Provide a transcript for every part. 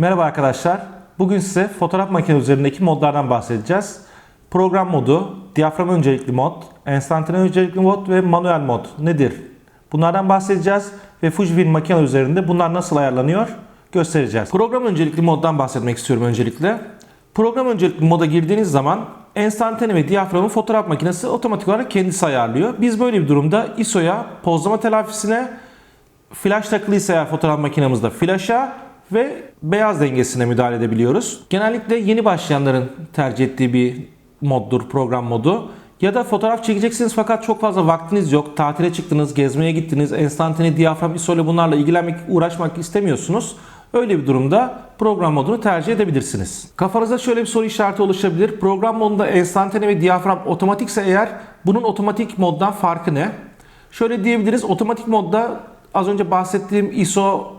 Merhaba arkadaşlar. Bugün size fotoğraf makine üzerindeki modlardan bahsedeceğiz. Program modu, diyafram öncelikli mod, enstantane öncelikli mod ve manuel mod nedir? Bunlardan bahsedeceğiz ve Fujifilm makine üzerinde bunlar nasıl ayarlanıyor göstereceğiz. Program öncelikli moddan bahsetmek istiyorum öncelikle. Program öncelikli moda girdiğiniz zaman enstantane ve diyaframı fotoğraf makinesi otomatik olarak kendisi ayarlıyor. Biz böyle bir durumda ISO'ya, pozlama telafisine, flash takılıysa eğer fotoğraf makinemizde flash'a ve beyaz dengesine müdahale edebiliyoruz. Genellikle yeni başlayanların tercih ettiği bir moddur program modu. Ya da fotoğraf çekeceksiniz fakat çok fazla vaktiniz yok. Tatile çıktınız, gezmeye gittiniz, enstantane, diyafram, ISO ile bunlarla ilgilenmek, uğraşmak istemiyorsunuz. Öyle bir durumda program modunu tercih edebilirsiniz. Kafanızda şöyle bir soru işareti oluşabilir. Program modunda enstantane ve diyafram otomatikse eğer bunun otomatik moddan farkı ne? Şöyle diyebiliriz. Otomatik modda az önce bahsettiğim ISO,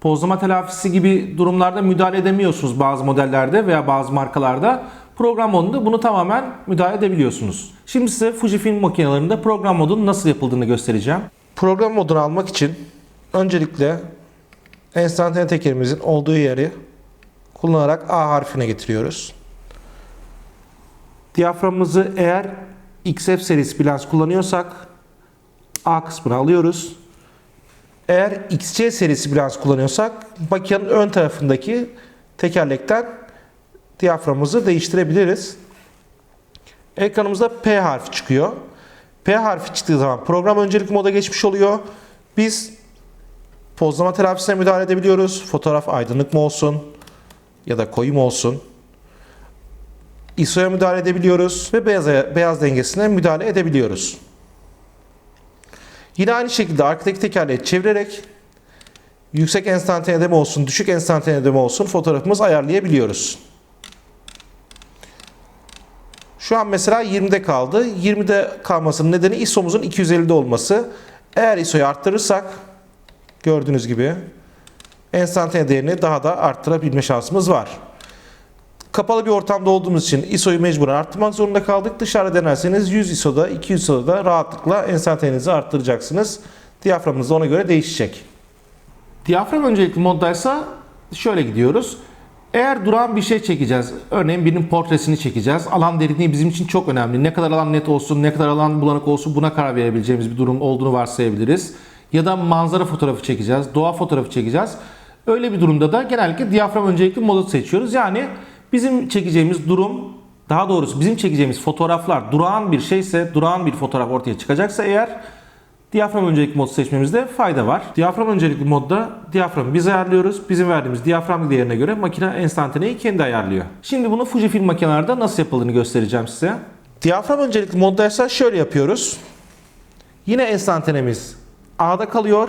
pozlama telafisi gibi durumlarda müdahale edemiyorsunuz bazı modellerde veya bazı markalarda. Program modunda bunu tamamen müdahale edebiliyorsunuz. Şimdi size Fujifilm makinelerinde program modunun nasıl yapıldığını göstereceğim. Program modunu almak için öncelikle enstantane tekerimizin olduğu yeri kullanarak A harfine getiriyoruz. Diyaframımızı eğer XF serisi bilans kullanıyorsak A kısmını alıyoruz. Eğer XC serisi bilans kullanıyorsak makinenin ön tarafındaki tekerlekten diyaframımızı değiştirebiliriz. Ekranımızda P harfi çıkıyor. P harfi çıktığı zaman program öncelikli moda geçmiş oluyor. Biz pozlama telafisine müdahale edebiliyoruz. Fotoğraf aydınlık mı olsun ya da koyu mu olsun. ISO'ya müdahale edebiliyoruz ve beyaz, beyaz dengesine müdahale edebiliyoruz. Yine aynı şekilde arkadaki tekerleği çevirerek yüksek enstantanede mi olsun, düşük enstantanede mi olsun fotoğrafımızı ayarlayabiliyoruz. Şu an mesela 20'de kaldı. 20'de kalmasının nedeni ISO'muzun 250'de olması. Eğer ISO'yu arttırırsak gördüğünüz gibi enstantane değerini daha da arttırabilme şansımız var. Kapalı bir ortamda olduğumuz için ISO'yu mecburen arttırmak zorunda kaldık. Dışarıda denerseniz 100 ISO'da, 200 ISO'da rahatlıkla enstantanenizi arttıracaksınız. Diyaframınız da ona göre değişecek. Diyafram öncelikli moddaysa şöyle gidiyoruz. Eğer duran bir şey çekeceğiz, örneğin birinin portresini çekeceğiz. Alan derinliği bizim için çok önemli. Ne kadar alan net olsun, ne kadar alan bulanık olsun buna karar verebileceğimiz bir durum olduğunu varsayabiliriz. Ya da manzara fotoğrafı çekeceğiz, doğa fotoğrafı çekeceğiz. Öyle bir durumda da genellikle diyafram öncelikli modu seçiyoruz. Yani bizim çekeceğimiz durum, daha doğrusu bizim çekeceğimiz fotoğraflar durağan bir şeyse, durağan bir fotoğraf ortaya çıkacaksa eğer Diyafram öncelikli modu seçmemizde fayda var. Diyafram öncelikli modda diyaframı biz ayarlıyoruz. Bizim verdiğimiz diyafram değerine göre makine enstantaneyi kendi ayarlıyor. Şimdi bunu Fujifilm makinelerde nasıl yapıldığını göstereceğim size. Diyafram öncelikli moddaysa şöyle yapıyoruz. Yine enstantanemiz A'da kalıyor.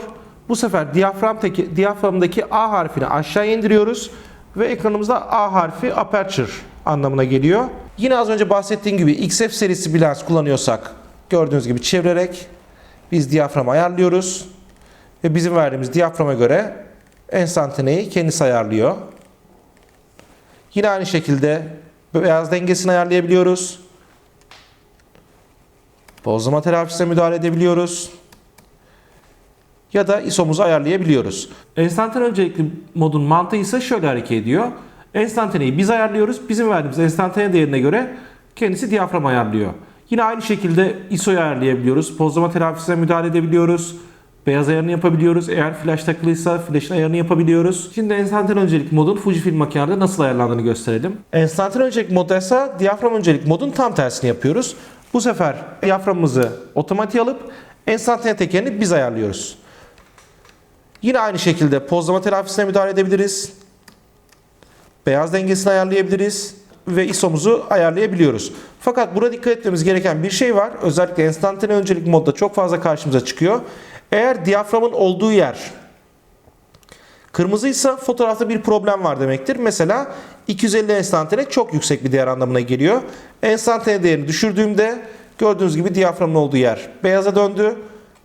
Bu sefer diyafram diyaframdaki A harfini aşağı indiriyoruz ve ekranımızda A harfi aperture anlamına geliyor. Yine az önce bahsettiğim gibi XF serisi bilans kullanıyorsak gördüğünüz gibi çevirerek biz diyafram ayarlıyoruz ve bizim verdiğimiz diyaframa göre enstantaneyi kendisi ayarlıyor. Yine aynı şekilde beyaz dengesini ayarlayabiliyoruz. Bozlama telafisine müdahale edebiliyoruz. Ya da ISO'muzu ayarlayabiliyoruz. Enstantane öncelikli modun mantığı ise şöyle hareket ediyor. Enstantaneyi biz ayarlıyoruz. Bizim verdiğimiz enstantane değerine göre kendisi diyafram ayarlıyor. Yine aynı şekilde ISO'yu ayarlayabiliyoruz. Pozlama telafisine müdahale edebiliyoruz. Beyaz ayarını yapabiliyoruz. Eğer flash takılıysa flash'ın ayarını yapabiliyoruz. Şimdi enstantane öncelik modun Fujifilm makinelerde nasıl ayarlandığını gösterelim. Enstantane öncelik modda ise diyafram öncelik modun tam tersini yapıyoruz. Bu sefer diyaframımızı otomatiğe alıp enstantane tekerini biz ayarlıyoruz. Yine aynı şekilde pozlama telafisine müdahale edebiliriz. Beyaz dengesini ayarlayabiliriz ve ISO'muzu ayarlayabiliyoruz. Fakat burada dikkat etmemiz gereken bir şey var. Özellikle enstantane öncelik modda çok fazla karşımıza çıkıyor. Eğer diyaframın olduğu yer kırmızıysa fotoğrafta bir problem var demektir. Mesela 250 enstantane çok yüksek bir değer anlamına geliyor. Enstantane değerini düşürdüğümde gördüğünüz gibi diyaframın olduğu yer beyaza döndü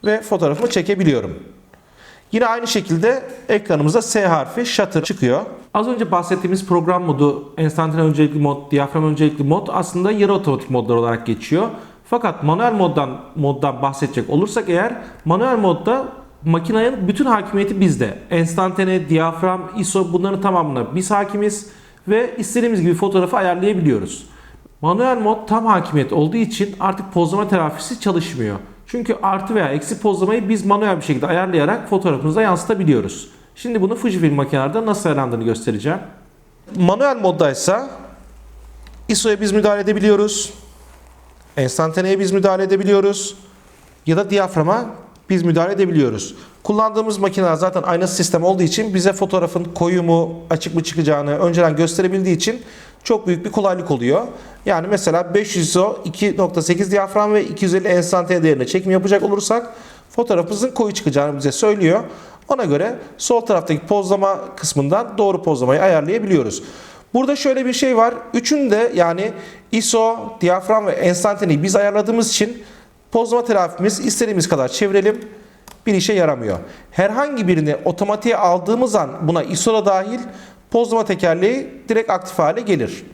ve fotoğrafımı çekebiliyorum. Yine aynı şekilde ekranımızda S harfi shutter çıkıyor. Az önce bahsettiğimiz program modu, enstantane öncelikli mod, diyafram öncelikli mod aslında yarı otomatik modlar olarak geçiyor. Fakat manuel moddan moddan bahsedecek olursak eğer manuel modda makinenin bütün hakimiyeti bizde. Enstantane, diyafram, ISO bunların tamamına biz hakimiz ve istediğimiz gibi fotoğrafı ayarlayabiliyoruz. Manuel mod tam hakimiyet olduğu için artık pozlama telafisi çalışmıyor. Çünkü artı veya eksi pozlamayı biz manuel bir şekilde ayarlayarak fotoğrafımıza yansıtabiliyoruz. Şimdi bunu Fujifilm makinelerde nasıl ayarlandığını göstereceğim. Manuel moddaysa ISO'ya biz müdahale edebiliyoruz. Enstantaneye biz müdahale edebiliyoruz. Ya da diyaframa biz müdahale edebiliyoruz. Kullandığımız makineler zaten aynı sistem olduğu için bize fotoğrafın koyu mu açık mı çıkacağını önceden gösterebildiği için çok büyük bir kolaylık oluyor. Yani mesela 500 ISO 2.8 diyafram ve 250 enstantane değerine çekim yapacak olursak fotoğrafımızın koyu çıkacağını bize söylüyor. Ona göre sol taraftaki pozlama kısmından doğru pozlamayı ayarlayabiliyoruz. Burada şöyle bir şey var. Üçünü de yani ISO, diyafram ve enstantaneyi biz ayarladığımız için pozlama telafimiz istediğimiz kadar çevirelim bir işe yaramıyor. Herhangi birini otomatiğe aldığımız an buna ISO da dahil pozlama tekerleği direkt aktif hale gelir.